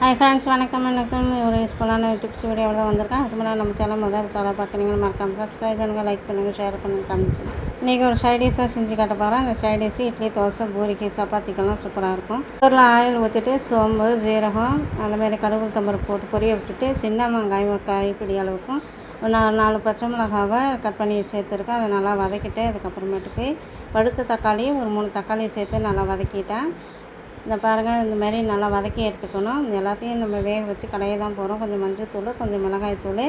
Hi friends வணக்கம் வணக்கம். ஒரு யூஸ்ஃபுல்லான டிப்ஸ் வீடியோவில் வந்திருக்கேன். அதுக்கு முன்னாடி நம்ம சேனல் முதல் தலை பார்க்குறீங்கன்னு மறக்காமல் சப்ஸ்கிரைப் பண்ணுங்கள் லைக் பண்ணுங்கள் ஷேர் பண்ணுங்கள் கமெண்ட்ஸ் இன்றைக்கி ஒரு சைடிஷாக செஞ்சு காட்ட போகிறேன் அந்த சைடிஷ் இட்லி தோசை பூரிக்கு சப்பாத்திக்கெல்லாம் சூப்பராக இருக்கும். குக்கரில் ஆயில் ஊற்றிட்டு சோம்பு ஜீரகம் அந்தமாரி கடுகு தம்பரை போட்டு பொரிய விட்டுட்டு சின்ன வெங்காயம் கைப்பிடி அளவுக்கும் நான் நாலு பச்சை மிளகாவை கட் பண்ணி சேர்த்துருக்கேன். அதை நல்லா வதக்கிட்டு அதுக்கப்புறமேட்டுக்கு பழுத்த தக்காளி ஒரு மூணு தக்காளியை சேர்த்து நல்லா வதக்கிட்டேன். இந்த பாருங்கள் இந்த மாதிரி நல்லா வதக்கி எடுத்துக்கணும். எல்லாத்தையும் நம்ம வேக வச்சு கடைய தான் போகிறோம் கொஞ்சம் மஞ்சள்தூள் கொஞ்சம் மிளகாய்த்தூள்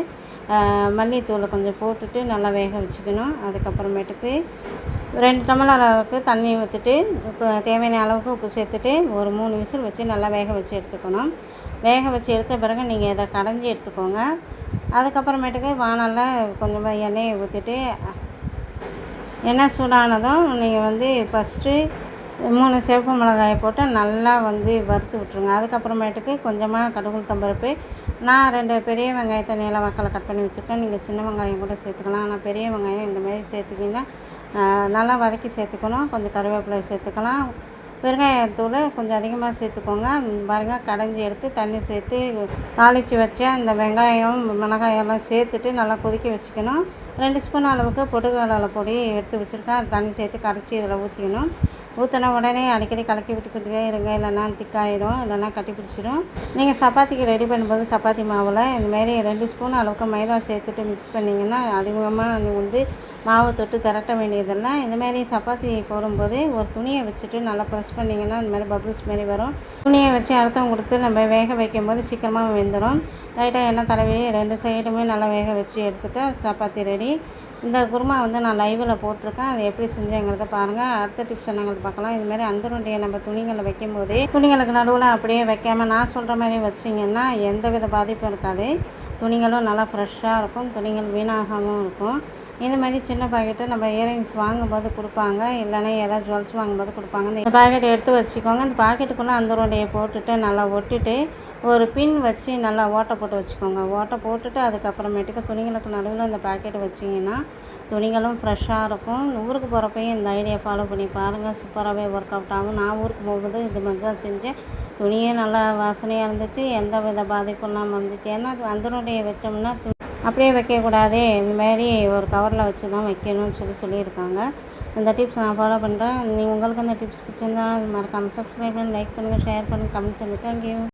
மல்லித்தூள் கொஞ்சம் போட்டுட்டு நல்லா வேக வச்சுக்கணும். அதுக்கப்புறமேட்டுக்கு ரெண்டு டம்ளர் அளவுக்கு தண்ணி ஊற்றிட்டு உப்பு தேவையான அளவுக்கு உப்பு சேர்த்துட்டு ஒரு மூணு விசில் வச்சு நல்லா வேக வச்சு எடுத்துக்கணும். வேக வச்சு எடுத்த பிறகு நீங்கள் இதை கடைஞ்சி எடுத்துக்கோங்க. அதுக்கப்புறமேட்டுக்கு வானலில் கொஞ்சமாக எண்ணெயை ஊற்றிட்டு எண்ணெய் சூடானதும் நீங்கள் வந்து ஃபஸ்ட்டு மூணு சிவப்பு மிளகாயை போட்டு நல்லா வந்து வறுத்து விட்ருங்க அதுக்கப்புறமேட்டுக்கு கொஞ்சமாக கடுகு தம்பருப்பு. நான் ரெண்டு பெரிய வெங்காயத்தை நீல வாக்கில் கட் பண்ணி வச்சுருக்கேன். நீங்கள் சின்ன வெங்காயம் கூட சேர்த்துக்கலாம். ஆனால் பெரிய வெங்காயம் இந்த மாதிரி சேர்த்துக்கிங்கன்னா நல்லா வதக்கி சேர்த்துக்கணும். கொஞ்சம் கருவேப்பிலை சேர்த்துக்கலாம். பெருங்காயத்தூள் கொஞ்சம் அதிகமாக சேர்த்துக்கோங்க. பாருங்கள் கடைஞ்சி எடுத்து தண்ணி சேர்த்து தாளித்து வச்ச அந்த வெங்காயம் மிளகாயெல்லாம் சேர்த்துட்டு நல்லா கொதிக்க வச்சுக்கணும். ரெண்டு ஸ்பூன் அளவுக்கு பொட்டுக்கடலை பொடி எடுத்து வச்சுருக்கேன். அது தண்ணி சேர்த்து கரைச்சி இதில் ஊற்றிக்கணும். ஊற்றின உடனே அடிக்கடி கலக்கி விட்டுக்கிட்டே இருங்க. இல்லைன்னா திக்காயிடும். இல்லைன்னா கட்டி பிடிச்சிடும். நீங்கள் சப்பாத்திக்கு ரெடி பண்ணும்போது சப்பாத்தி மாவில் இந்தமாரி ரெண்டு ஸ்பூன் அளவுக்கு மைதா சேர்த்துட்டு மிக்ஸ் பண்ணிங்கன்னா அதிகமாக அது வந்து மாவு தொட்டு திரட்ட வேண்டியதில்லை. இந்தமாரி சப்பாத்தி போடும்போது ஒரு துணியை வச்சுட்டு நல்லா ப்ரெஸ் பண்ணிங்கன்னா இந்த மாதிரி பபுள்ஸ் மாரி வரும். துணியை வச்சு அர்த்தம் கொடுத்து நம்ம வேக வைக்கும் போது சீக்கிரமாக வெந்துடும். லைட்டாக எண்ணெய் தடவி ரெண்டு சைடுமே நல்லா வேக வச்சு எடுத்துகிட்டு சப்பாத்தி ரெடி இந்த குருமா வந்து நான் லைவில் போட்டிருக்கேன். அதை எப்படி செஞ்சேங்கிறத பாருங்கள் அடுத்த டிப்ஸ் என்னங்கிறது பார்க்கலாம். இதுமாரி அந்தருடைய நம்ம துணிகளை வைக்கும் போதே துணிகளுக்கு நடுவில் அப்படியே வைக்காமல் நான் சொல்கிற மாதிரி வச்சிங்கன்னா எந்த வித பாதிப்பும் இருக்காது. துணிகளும் நல்லா ஃப்ரெஷ்ஷாக இருக்கும். துணிகள் வீணாகாமல் இருக்கும். இந்த மாதிரி சின்ன பாக்கெட்டை நம்ம இயரிங்ஸ் வாங்கும்போது கொடுப்பாங்க. இல்லைன்னா ஏதாவது ஜுவல்ஸ் வாங்கும்போது கொடுப்பாங்க. இந்த பாக்கெட் எடுத்து வச்சுக்கோங்க. அந்த பாக்கெட்டுக்குள்ளே அந்த ரோடையை போட்டுட்டு நல்லா ஒட்டிட்டு ஒரு பின் வச்சு நல்லா ஓட்டை போட்டு வச்சுக்கோங்க. ஓட்டை போட்டுட்டு அதுக்கப்புறமேட்டுக்கு துணிகளுக்கு நடுவில் இந்த பாக்கெட் வச்சிங்கன்னா துணிகளும் ஃப்ரெஷ்ஷாக இருக்கும். ஊருக்கு போகிறப்பையும் இந்த ஐடியா ஃபாலோ பண்ணி பாருங்கள் சூப்பராகவே ஒர்க் அவுட் ஆகும். நான் ஊருக்கு போகும்போது இது மாதிரி தான் செஞ்சேன். துணியே நல்லா வாசனையாக இருந்துச்சு. எந்த வித பாதிப்பும் இல்லாமல் இருந்துச்சு. ஏன்னா அந்தனுடைய வச்சோம்னா அப்படியே வைக்கக்கூடாது இந்தமாரி ஒரு கவரில் வச்சு தான் வைக்கணும்னு சொல்லி சொல்லியிருக்காங்க. இந்த டிப்ஸ் நான் ஃபாலோ பண்ணுறேன் நீங்கள் உங்களுக்கு அந்த டிப்ஸ் பிடிச்சிருந்தா மறக்காமல் சப்ஸ்கிரைப் பண்ணி லைக் பண்ணுங்கள் ஷேர் பண்ணுங்கள் கமெண்ட் சொல்லுங்கள் தேங்க்யூ